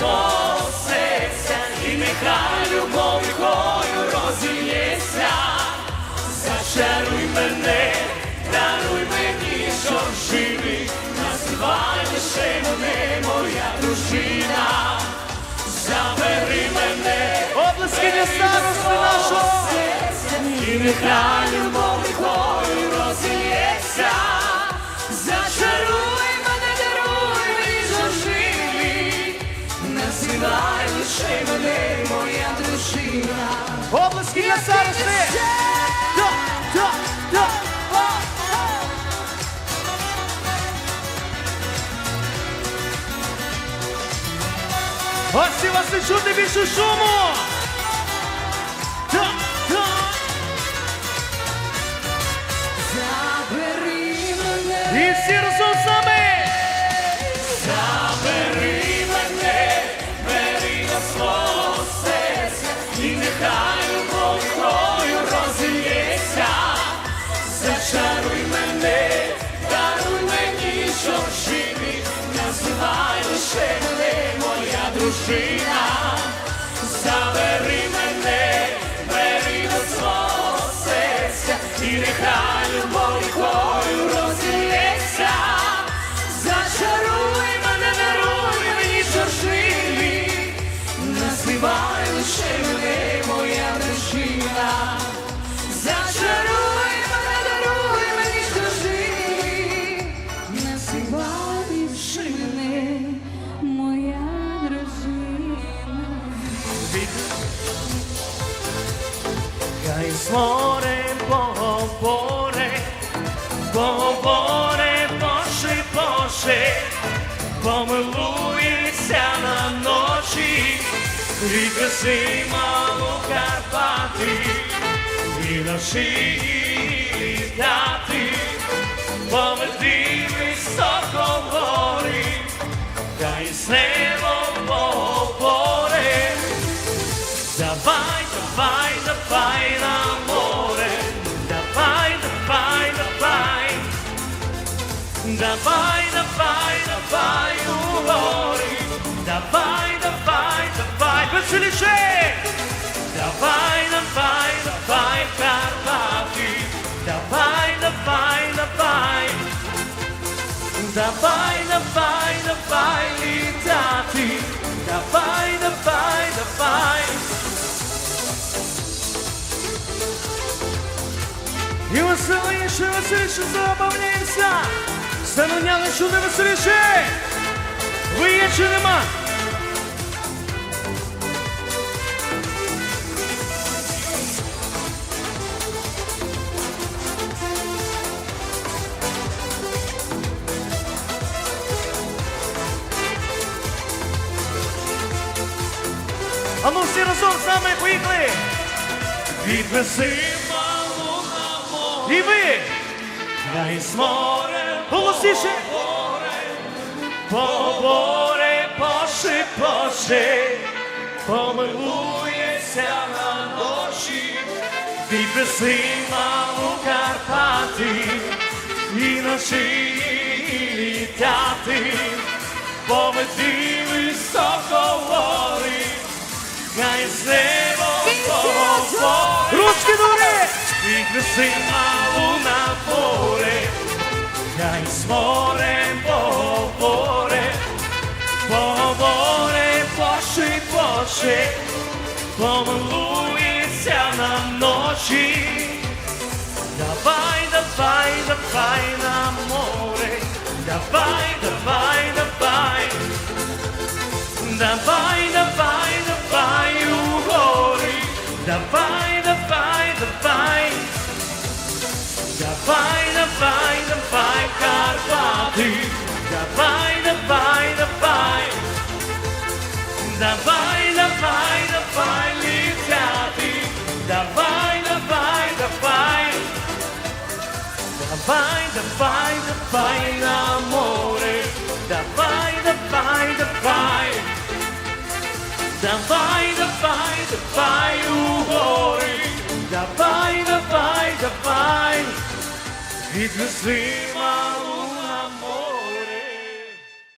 серця, і нехай любов рікою розілється. Зачаруй мене, даруй мені, що живий, називай лише мене, моя дружина. Забери мене, Облески для старости нашого. і нехай любов Облески для старости. Да, да, да. Ось і вас не чути більше шуму. Да, да. І всі разом називай не моя дружина. Забери мене, бери до свого серця, і нехай любов рікою розілється. Зачаруй мене, даруй мені, що живий, називай лише мене, Морем поговоре, поговоре, Боже, Боже, помилуйся на ночі, відвези малу Карпати, і навчи літати, поведи високо гори, хай з небом поговоре. Давай, давай, давай давай, давай, давай у гори, давай, давай, давай, веселіше, давай, давай, давай, Карпати, давай, давай, давай, давай, давай, давай літати, давай, давай, давай. І веселіше, веселіше забавляємося. Стануняли чуди веселіше. Ви є чи нема? А ну всі разом з нами поїхали. Відвези малу на море. І ви. Хай з морем голосніше. Поборе, Боже, Боже, помилуєшся на ночі, відвези малу Карпати і ночі літати, поведи високо гори, хай з небом поговорить. Ручки дури! Відвези малу на море, хай з морем поговоре, поговоре, Боже, Боже, помилується на ночі. Давай, давай, давай на море, давай, давай, давай, давай, давай, давай, давай, літати, давай, давай, давай, давай, давай, давай на море, давай, давай, давай, давай, давай, давай у гори, давай, давай, давай. Відвези